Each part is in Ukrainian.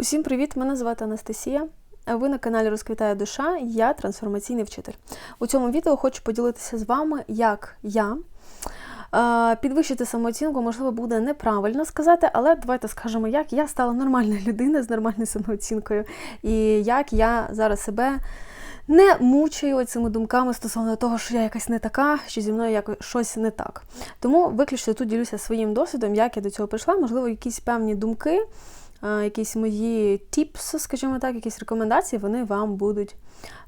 Усім привіт! Мене звати Анастасія. Ви на каналі Розквітає душа, я трансформаційний вчитель. У цьому відео хочу поділитися з вами, як я е, підвищити самооцінку, можливо, буде неправильно сказати, але давайте скажемо, як я стала нормальною людиною з нормальною самооцінкою, і як я зараз себе. Не мучаю цими думками стосовно того, що я якась не така, що зі мною якось щось не так. Тому виключно тут ділюся своїм досвідом, як я до цього прийшла, можливо, якісь певні думки якісь мої тіпс, скажімо так, якісь рекомендації, вони вам будуть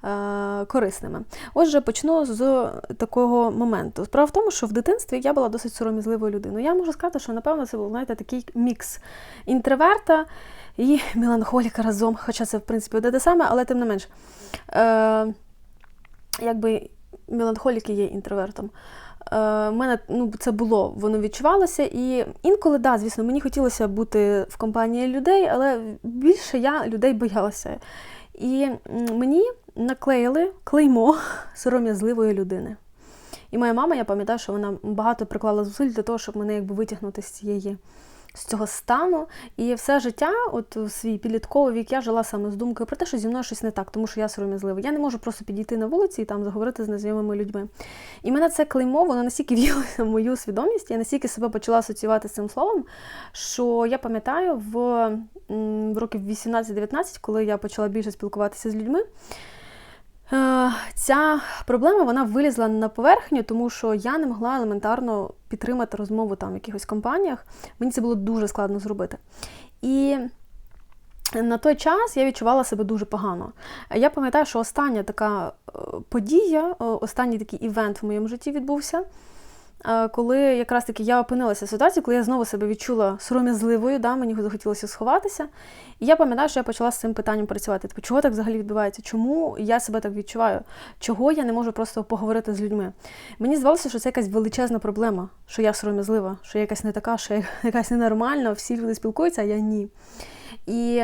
е, корисними. Отже, почну з такого моменту. Справа в тому, що в дитинстві я була досить сором'язливою людиною. Я можу сказати, що, напевно, це був знаєте, такий мікс інтроверта і меланхоліка разом. Хоча це, в принципі, те саме, але тим не менш. Е, Якби меланхоліки є інтровертом. Е, мене ну, це було, воно відчувалося. І інколи, да, звісно, мені хотілося бути в компанії людей, але більше я людей боялася. І мені наклеїли клеймо сором'язливої людини. І моя мама, я пам'ятаю, що вона багато приклала зусиль для того, щоб мене якби витягнути з цієї з цього стану. І все життя, от у свій підлітковий вік, я жила саме з думкою про те, що зі мною щось не так, тому що я сором'язлива. Я не можу просто підійти на вулиці і там заговорити з незнайомими людьми. І мене це клеймо, воно настільки в'їлося в мою свідомість, я настільки себе почала асоціювати з цим словом, що я пам'ятаю в, в років 18-19, коли я почала більше спілкуватися з людьми. Е, ця проблема вона вилізла на поверхню, тому що я не могла елементарно підтримати розмову там в якихось компаніях. Мені це було дуже складно зробити. І на той час я відчувала себе дуже погано. Я пам'ятаю, що остання така е, подія, останній такий івент в моєму житті відбувся коли якраз таки я опинилася в ситуації, коли я знову себе відчула сором'язливою, да, мені захотілося сховатися. І я пам'ятаю, що я почала з цим питанням працювати. Тобто, чого так взагалі відбувається? Чому я себе так відчуваю? Чого я не можу просто поговорити з людьми? Мені здавалося, що це якась величезна проблема, що я сором'язлива, що я якась не така, що я якась ненормальна, всі люди спілкуються, а я ні. І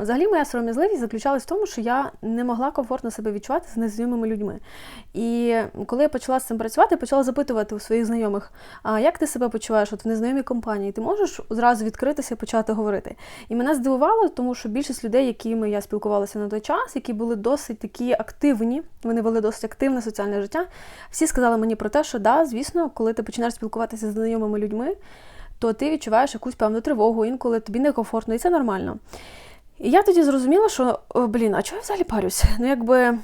взагалі моя сором'язливість заключалась в тому, що я не могла комфортно себе відчувати з незнайомими людьми. І коли я почала з цим працювати, я почала запитувати у своїх знайомих, а як ти себе почуваєш от в незнайомій компанії? Ти можеш зразу відкритися і почати говорити? І мене здивувало, тому що більшість людей, якими я спілкувалася на той час, які були досить такі активні, вони вели досить активне соціальне життя, всі сказали мені про те, що да, звісно, коли ти починаєш спілкуватися з знайомими людьми то ти відчуваєш якусь певну тривогу, інколи тобі некомфортно, і це нормально. І я тоді зрозуміла, що, блін, а чого я взагалі парюсь? Ну, якби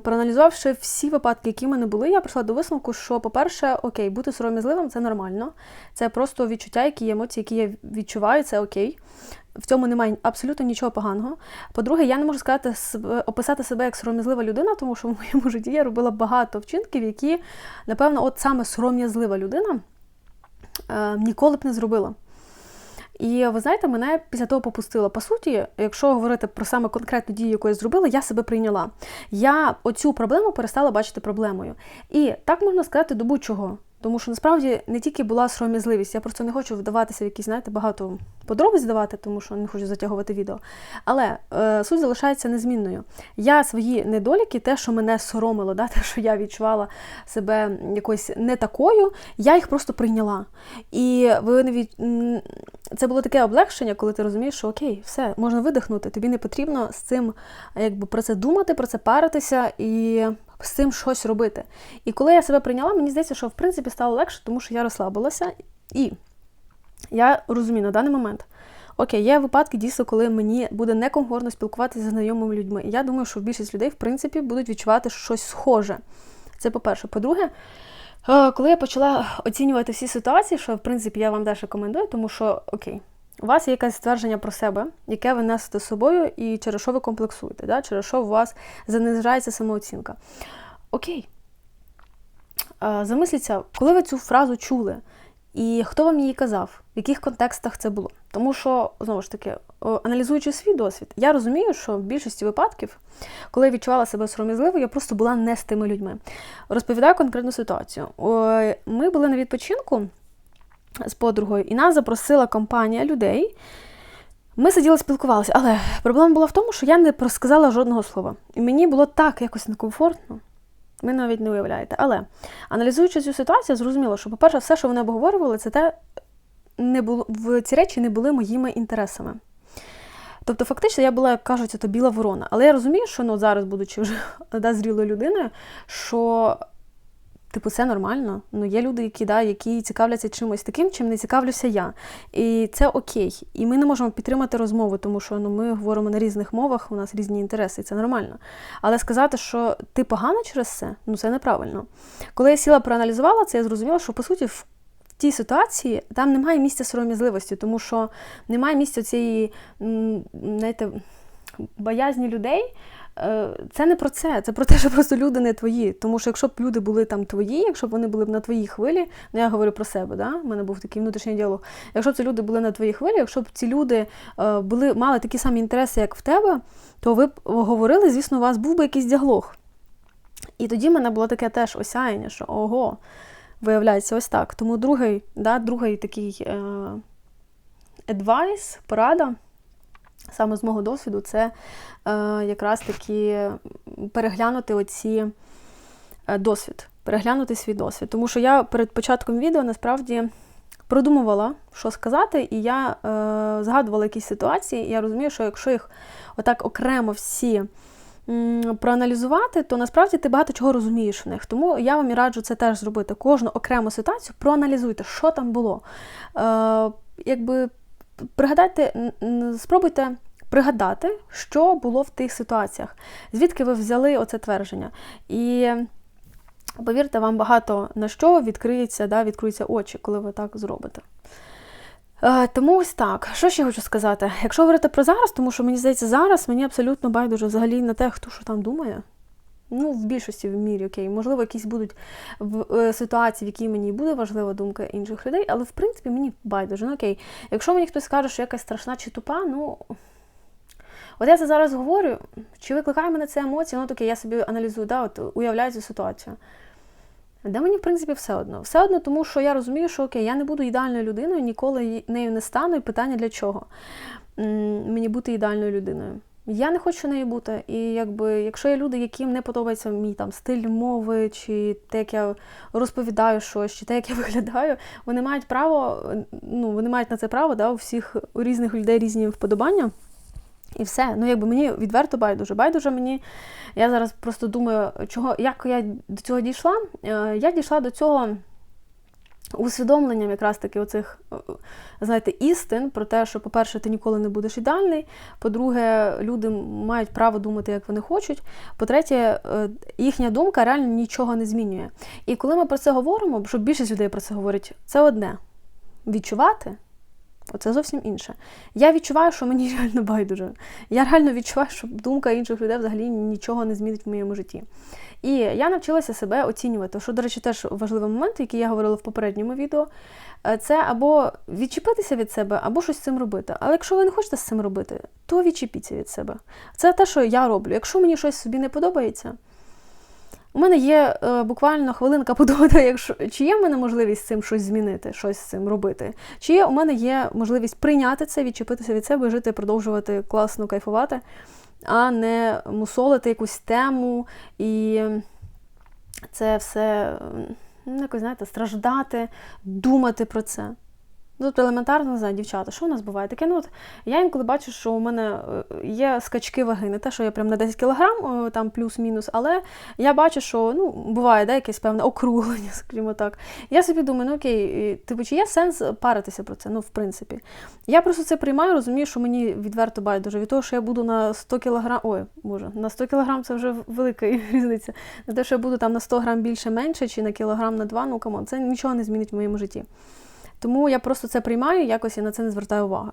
проаналізувавши всі випадки, які в мене були, я прийшла до висновку, що, по-перше, окей, бути сором'язливим це нормально. Це просто відчуття, які емоції, які я відчуваю, це окей. В цьому немає абсолютно нічого поганого. По-друге, я не можу сказати описати себе як сором'язлива людина, тому що в моєму житті я робила багато вчинків, які, напевно, от саме сором'язлива людина е, ніколи б не зробила. І ви знаєте, мене після того попустило. По суті, якщо говорити про саме конкретну дію, яку я зробила, я себе прийняла. Я оцю проблему перестала бачити проблемою. І так можна сказати до будь-чого. Тому що насправді не тільки була сором'язливість, я просто не хочу вдаватися в якісь, знаєте, багато подробиць давати, тому що не хочу затягувати відео. Але е, суть залишається незмінною. Я свої недоліки, те, що мене соромило, да, те, що я відчувала себе якось не такою, я їх просто прийняла. І ви не від... це було таке облегшення, коли ти розумієш, що окей, все, можна видихнути. Тобі не потрібно з цим якби про це думати, про це паритися і з цим щось робити. І коли я себе прийняла, мені здається, що в принципі стало легше, тому що я розслабилася. І я розумію на даний момент. Окей, є випадки дійсно, коли мені буде некомфортно спілкуватися з знайомими людьми. Я думаю, що більшість людей, в принципі, будуть відчувати щось схоже. Це по-перше. По-друге, е, коли я почала оцінювати всі ситуації, що в принципі я вам теж рекомендую, тому що окей, у вас є якесь ствердження про себе, яке ви несете з собою, і через що ви комплексуєте, да? через що у вас занижається самооцінка. Окей. Замисліться, коли ви цю фразу чули, і хто вам її казав, в яких контекстах це було? Тому що, знову ж таки, аналізуючи свій досвід, я розумію, що в більшості випадків, коли я відчувала себе сором'язливо, я просто була не з тими людьми. Розповідаю конкретну ситуацію. Ми були на відпочинку з подругою, і нас запросила компанія людей. Ми сиділи, спілкувалися, але проблема була в тому, що я не розказала жодного слова. І мені було так якось некомфортно. Ви навіть не уявляєте. Але аналізуючи цю ситуацію, зрозуміло, що, по-перше, все, що вони обговорювали, це те, не було в ці речі не були моїми інтересами. Тобто, фактично, я була, як кажуть, то біла ворона. Але я розумію, що ну, зараз, будучи вже да, зрілою людиною, що Типу, це нормально. Ну, є люди, які да, які цікавляться чимось таким, чим не цікавлюся я. І це окей. І ми не можемо підтримати розмову, тому що ну, ми говоримо на різних мовах, у нас різні інтереси, і це нормально. Але сказати, що ти погано через це, ну це неправильно. Коли я сіла проаналізувала це, я зрозуміла, що по суті в тій ситуації там немає місця сором'язливості, тому що немає місця цієї знаєте, боязні людей. Е, це не про це, це про те, що просто люди не твої. Тому що якщо б люди були там твої, якщо б вони були б на твоїй хвилі, ну я говорю про себе, да? у мене був такий внутрішній діалог. Якщо б ці люди були на твоїй хвилі, якщо б ці люди е, були, мали такі самі інтереси, як в тебе, то ви б говорили, звісно, у вас був би якийсь діалог. І тоді в мене було таке теж осяяння, що ого, виявляється, ось так. Тому другий, да, другий такий адвайс, е, порада саме з мого досвіду, це е, якраз таки переглянути оці е, досвід, переглянути свій досвід. Тому що я перед початком відео насправді продумувала, що сказати, і я е, згадувала якісь ситуації, і я розумію, що якщо їх отак окремо всі. Проаналізувати, то насправді ти багато чого розумієш в них. Тому я вам і раджу це теж зробити. Кожну окрему ситуацію проаналізуйте, що там було. Е, Якби пригадайте, спробуйте пригадати, що було в тих ситуаціях, звідки ви взяли оце твердження. І повірте, вам багато на що відкриється, да, відкриються очі, коли ви так зробите. Е, тому ось так. Що ще хочу сказати? Якщо говорити про зараз, тому що мені здається, зараз мені абсолютно байдуже взагалі на те, хто що там думає. Ну, в більшості в мірі, окей, можливо, якісь будуть в е, ситуації, в якій мені буде важлива думка інших людей, але в принципі мені байдуже. Ну окей, якщо мені хтось скаже, що якась страшна чи тупа, ну. От я це зараз говорю, чи викликає мене це емоції, ну таке, я собі аналізую, да, от уявляю цю ситуацію. Де мені, в принципі, все одно. Все одно, тому що я розумію, що окей, я не буду ідеальною людиною, ніколи нею не стану, і питання для чого мені бути ідеальною людиною. Я не хочу нею бути. І якби, якщо є люди, яким не подобається мій там стиль мови, чи те, як я розповідаю щось, чи те, як я виглядаю, вони мають право, ну вони мають на це право, да, у всіх у різних людей різні вподобання. І все. Ну, якби мені відверто байдуже. Байдуже мені. Я зараз просто думаю, чого, як я до цього дійшла. Е, я дійшла до цього усвідомленням якраз таки оцих, е, знаєте, істин про те, що, по-перше, ти ніколи не будеш ідеальний. По-друге, люди мають право думати, як вони хочуть. По-третє, е, їхня думка реально нічого не змінює. І коли ми про це говоримо, що більшість людей про це говорить, це одне відчувати. Оце зовсім інше. Я відчуваю, що мені реально байдуже. Я реально відчуваю, що думка інших людей взагалі нічого не змінить в моєму житті. І я навчилася себе оцінювати, що, до речі, теж важливий момент, який я говорила в попередньому відео, е, це або відчепитися від себе, або щось з цим робити. Але якщо ви не хочете з цим робити, то відчепіться від себе. Це те, що я роблю. Якщо мені щось собі не подобається. У мене є е, буквально хвилинка подумати, якщо чи є в мене можливість з цим щось змінити, щось з цим робити, чи є у мене є можливість прийняти це, відчепитися від себе, жити, продовжувати класно кайфувати, а не мусолити якусь тему і це все ну, якось, знаєте, страждати, думати про це. Тобто елементарно, не знаю, дівчата, що у нас буває? Таке, ну от я інколи бачу, що у мене е, є скачки ваги. Не те, що я прям на 10 кілограм, там плюс-мінус, але я бачу, що ну, буває да, якесь певне округлення, скажімо так. Я собі думаю, ну окей, типу, чи є сенс паритися про це? Ну, в принципі. Я просто це приймаю, розумію, що мені відверто байдуже. Від того, що я буду на 100 кілограм, ой, боже, на 100 кілограм це вже велика різниця. На те, що я буду там на 100 грам більше менше, чи на кілограм на 2, ну камон, це нічого не змінить в моєму житті. Тому я просто це приймаю, якось я на це не звертаю уваги.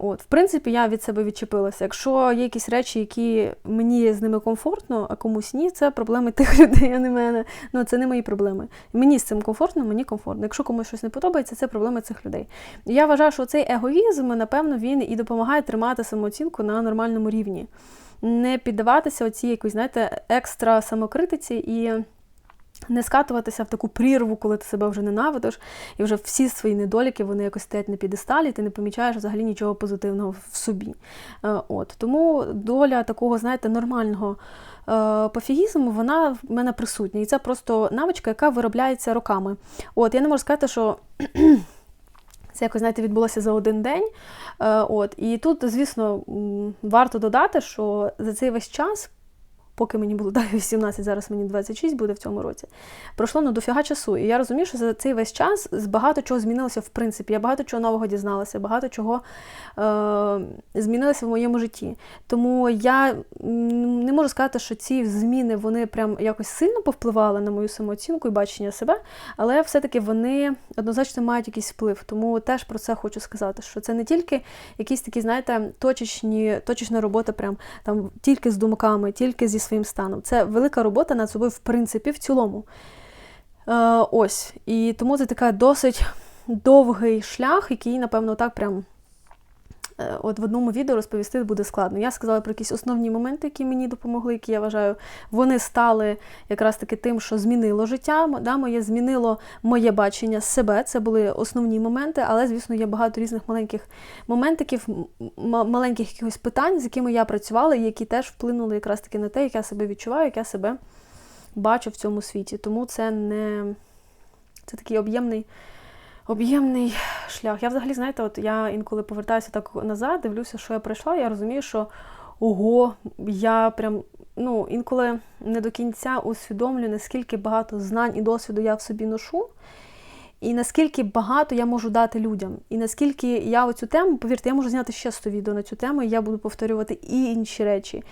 От, В принципі, я від себе відчепилася. Якщо є якісь речі, які мені з ними комфортно, а комусь ні, це проблеми тих людей, а не мене. Ну, це не мої проблеми. Мені з цим комфортно, мені комфортно. Якщо комусь щось не подобається, це проблеми цих людей. Я вважаю, що цей егоїзм, напевно, він і допомагає тримати самооцінку на нормальному рівні. Не піддаватися оцій якоїсь, знаєте, екстра самокритиці і. Не скатуватися в таку прірву, коли ти себе вже ненавидиш, і вже всі свої недоліки вони якось стоять на підесталі, ти не помічаєш взагалі нічого позитивного в собі. Е, от. Тому доля такого, знаєте, нормального е, пофігізму, вона в мене присутня. І це просто навичка, яка виробляється роками. От, Я не можу сказати, що Це якось, знаєте, відбулося за один день. Е, от. І тут, звісно, варто додати, що за цей весь час, поки мені було далі 18, зараз мені 26 буде в цьому році, пройшло ну, дофіга часу. І я розумію, що за цей весь час багато чого змінилося в принципі. Я багато чого нового дізналася, багато чого е, змінилося в моєму житті. Тому я не можу сказати, що ці зміни вони прям якось сильно повпливали на мою самооцінку і бачення себе, але все-таки вони однозначно мають якийсь вплив. Тому теж про це хочу сказати, що це не тільки якісь такі, знаєте, точечні, точечна робота, прям там тільки з думками, тільки зі своїм станом. Це велика робота над собою, в принципі, в цілому. Е, ось. І тому це така досить довгий шлях, який, напевно, так прям. Е, От в одному відео розповісти буде складно. Я сказала про якісь основні моменти, які мені допомогли, які я вважаю, вони стали якраз таки тим, що змінило життя. Да, моє змінило моє бачення себе. Це були основні моменти, але, звісно, є багато різних маленьких моментиків, маленьких якихось питань, з якими я працювала, і які теж вплинули якраз таки на те, як я себе відчуваю, як я себе бачу в цьому світі. Тому це не це такий об'ємний. Об'ємний шлях. Я взагалі, знаєте, от я інколи повертаюся так назад, дивлюся, що я пройшла, я розумію, що ого, я прям ну, інколи не до кінця усвідомлюю, наскільки багато знань і досвіду я в собі ношу, і наскільки багато я можу дати людям. І наскільки я оцю тему, повірте, я можу зняти ще 100 відео на цю тему, і я буду повторювати і інші речі.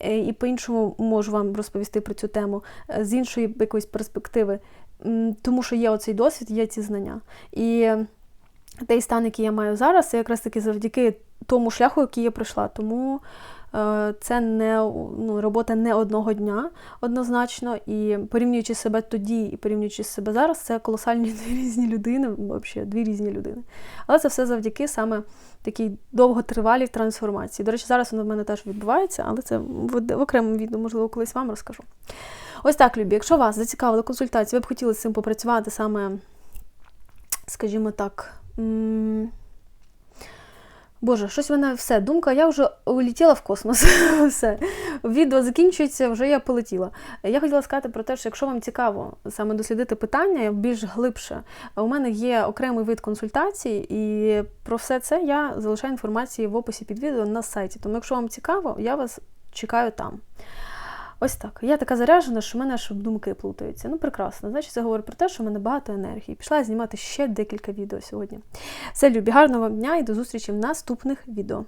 Е, І по-іншому можу вам розповісти про цю тему е, з іншої якоїсь перспективи. Тому що є оцей досвід, є ці знання. І той стан, який я маю зараз, це якраз таки завдяки тому шляху, який я пройшла. Тому е, це не ну, робота не одного дня однозначно. І порівнюючи себе тоді і порівнюючи себе зараз, це колосальні дві різні людини, взагалі, дві різні людини. Але це все завдяки саме такій довготривалій трансформації. До речі, зараз воно в мене теж відбувається, але це в окремому відео, можливо, колись вам розкажу. Ось так, любі, якщо вас зацікавила консультація, ви б хотіли з цим попрацювати саме, скажімо так. Боже, щось в мене все. Думка, я вже улетіла в космос. все. Відео закінчується, вже я полетіла. Я хотіла сказати про те, що якщо вам цікаво саме дослідити питання більш глибше, у мене є окремий вид консультацій, і про все це я залишаю інформацію в описі під відео на сайті. Тому, якщо вам цікаво, я вас чекаю там. Ось так. Я така заряджена, що в мене аж думки плутаються. Ну, прекрасно. Значить, це говорить про те, що в мене багато енергії. Пішла я знімати ще декілька відео сьогодні. Все, любі, гарного вам дня і до зустрічі в наступних відео.